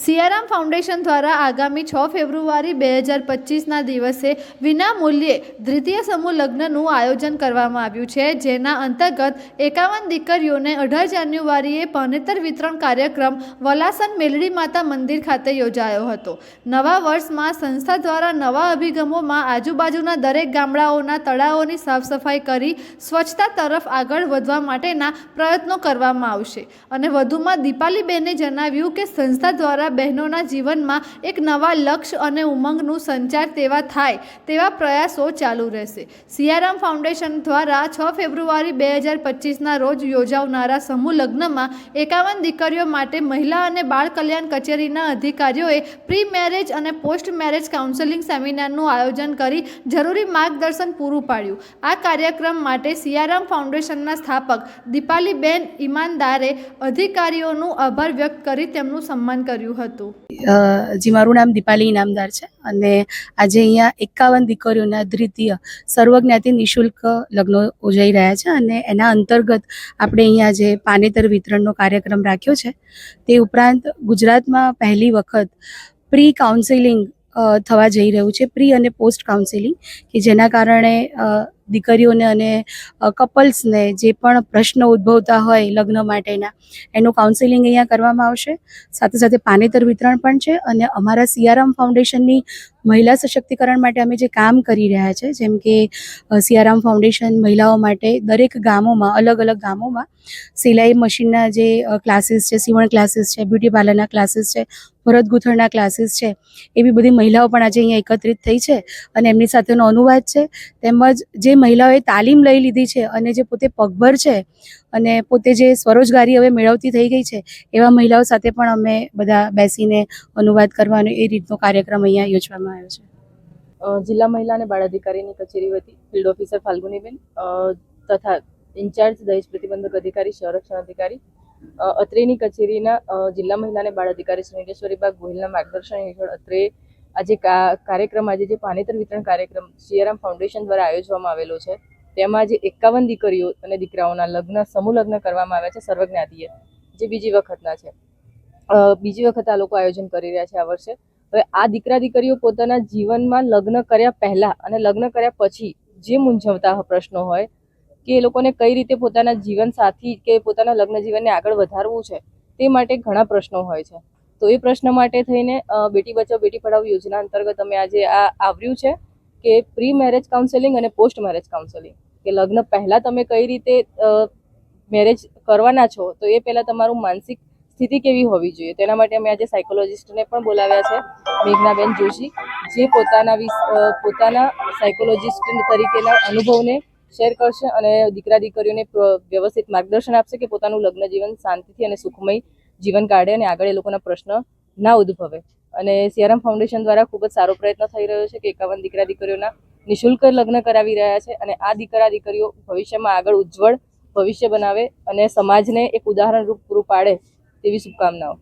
Siyaram foundation દ્વારા આગામી છ ફેબ્રુઆરી બે હજાર પચીસના દિવસે વિના મૂલ્યે દ્વિતીય સમૂહ લગ્નનું આયોજન કરવામાં આવ્યું છે, જેના અંતર્ગત એકાવન દીકરીઓને અઢાર જાન્યુઆરીએ પાનેતર વિતરણ કાર્યક્રમ વલાસન મેલડી માતા મંદિર ખાતે યોજાયો હતો. નવા વર્ષમાં સંસ્થા દ્વારા નવા અભિગમોમાં આજુબાજુના દરેક ગામડાઓના તળાવોની સાફ સફાઈ કરી સ્વચ્છતા તરફ આગળ વધવા માટેના પ્રયત્નો કરવામાં આવશે. અને વધુમાં દીપાલીબેને જણાવ્યું કે સંસ્થા દ્વારા બહેનોના જીવનમાં એક નવા લક્ષ્ય અને ઉમંગનું સંચાર તેવા થાય, તેવા પ્રયાસો ચાલુ રહેશે. સિયારામ ફાઉન્ડેશન દ્વારા છ ફેબ્રુઆરી બે હજાર પચીસના રોજ યોજાવનારા સમૂહ લગ્નમાં એકાવન દીકરીઓ માટે મહિલા અને બાળ કલ્યાણ કચેરીના અધિકારીઓએ પ્રી મેરેજ અને પોસ્ટ મેરેજ કાઉન્સેલિંગ સેમિનારનું આયોજન કરી જરૂરી માર્ગદર્શન પૂરું પાડ્યું. આ કાર્યક્રમ માટે સિયારામ ફાઉન્ડેશનના સ્થાપક દીપાલીબેન ઈમાનદારે અધિકારીઓનું આભાર વ્યક્ત કરી તેમનું સન્માન કર્યું હતું? જી, મારું નામ દીપાલી ઇનામદાર છે અને આજે અહીંયા એકાવન દીકરીઓના દ્વિતીય સર્વજ્ઞાતિ નિઃશુલ્ક લગ્નો યોજાઈ રહ્યા છે અને એના અંતર્ગત આપણે અહીંયા જે પાનેતર વિતરણનો કાર્યક્રમ રાખ્યો છે, તે ઉપરાંત ગુજરાતમાં પહેલી વખત પ્રી કાઉન્સેલિંગ થવા જઈ રહ્યું છે, પ્રી અને પોસ્ટ કાઉન્સેલિંગ, કે જેના કારણે દીકરીઓને અને કપલ્સને જે પણ પ્રશ્નો ઉદ્ભવતા હોય લગ્ન માટેના, એનું કાઉન્સેલિંગ અહીંયા કરવામાં આવશે. સાથે સાથે પાનેતર વિતરણ પણ છે અને અમારા સિયારામ ફાઉન્ડેશનની મહિલા સશક્તિકરણ માટે અમે જે કામ કરી રહ્યા છે, જેમ કે સિયારામ ફાઉન્ડેશન મહિલાઓ માટે દરેક ગામોમાં, અલગ અલગ ગામોમાં સિલાઈ મશીનના જે ક્લાસીસ છે, સીવણ ક્લાસીસ છે, બ્યુટી પાર્લરના ક્લાસીસ છે, ભરત ગૂંથણના ક્લાસીસ છે, એવી બધી મહિલાઓ પણ આજે અહીંયા એકત્રિત થઈ છે અને એમની સાથેનો અનુવાદ છે. તેમજ જે મહિલાઓએ તાલીમ લઈ લીધી છે અને જે પોતે પગભર છે અને પોતે જે સ્વરોજગારી હવે મેળવતી થઈ ગઈ છે, એવા મહિલાઓ સાથે પણ અમે બધા બેસીને અનુવાદ કરવાનો એ રીતનો કાર્યક્રમ અહીંયા યોજવામાં આવ્યો છે. જિલ્લા મહિલા અને બાળ અધિકારીની કચેરી વતી ફિલ્ડ ઓફિસર ફાલ્ગુનીબેન તથા ઇન્ચાર્જ દહેજ પ્રતિબંધક અધિકારી, સંરક્ષણ અધિકારી અત્રેની કચેરીના જિલ્લા મહિલા અને બાળ અધિકારી શ્રી નીલેશ્વરી બાગ ગોહિલના માર્ગદર્શન હેઠળ અત્રે આજે કાર્યક્રમ, આજે જે પાનેતર વિતરણ કાર્યક્રમ સિયારામ ફાઉન્ડેશન દ્વારા આયોજવામાં આવેલો છે. તેમાં જે એકાવન દીકરીઓ અને દીકરાઓના લગ્ન, સમૂહ લગ્ન કરવામાં આવ્યા છે સર્વજ્ઞાતિએ જે બીજી વખતના છે. બીજી વખત આ લોકો આયોજન કરી રહ્યા છે આ વર્ષે. હવે આ દીકરા દીકરીઓ પોતાના જીવનમાં લગ્ન કર્યા પહેલા અને લગ્ન કર્યા પછી જે મૂંઝવતા પ્રશ્નો હોય કે એ લોકોને કઈ રીતે પોતાના જીવન સાથી કે પોતાના લગ્ન જીવનને આગળ વધારવું છે, તે માટે ઘણા પ્રશ્નો હોય છે. તો એ પ્રશ્ન માટે થઈને બેટી બચાવ, બેટી પઢાવ યોજના અંતર્ગત અમે આજે આ આવ્યું છે. કે પ્રી મેરેજ કાઉન્સેલિંગ અને પોસ્ટ મેરેજ કાઉન્સેલિંગ કે લગ્ન પહેલાં તમે કઈ રીતે મેરેજ કરવાના છો, તો એ પહેલાં તમારું માનસિક સ્થિતિ કેવી હોવી જોઈએ? તેના માટે અમે આજે સાયકોલોજિસ્ટને પણ બોલાવ્યા છે, મેઘનાબેન જોશી, જે પોતાના પોતાના સાયકોલોજિસ્ટ તરીકેના અનુભવને શેર કરશે અને દીકરા દીકરીઓને વ્યવસ્થિત માર્ગદર્શન આપશે કે પોતાનું લગ્ન જીવન શાંતિથી અને સુખમય જીવન કાઢે અને આગળ એ લોકોના પ્રશ્ન ના ઉદ્ભવે. અને સિયારામ ફાઉન્ડેશન દ્વારા ખૂબ જ સારો પ્રયત્ન થઈ રહ્યો છે કે એકાવન દીકરા દીકરીઓના નિઃશુલ્ક લગ્ન કરાવી રહ્યા છે અને આ દીકરા દીકરીઓ ભવિષ્યમાં આગળ ઉજ્જવળ ભવિષ્ય બનાવે અને સમાજને એક ઉદાહરણરૂપ પૂરું પાડે તેવી શુભકામનાઓ.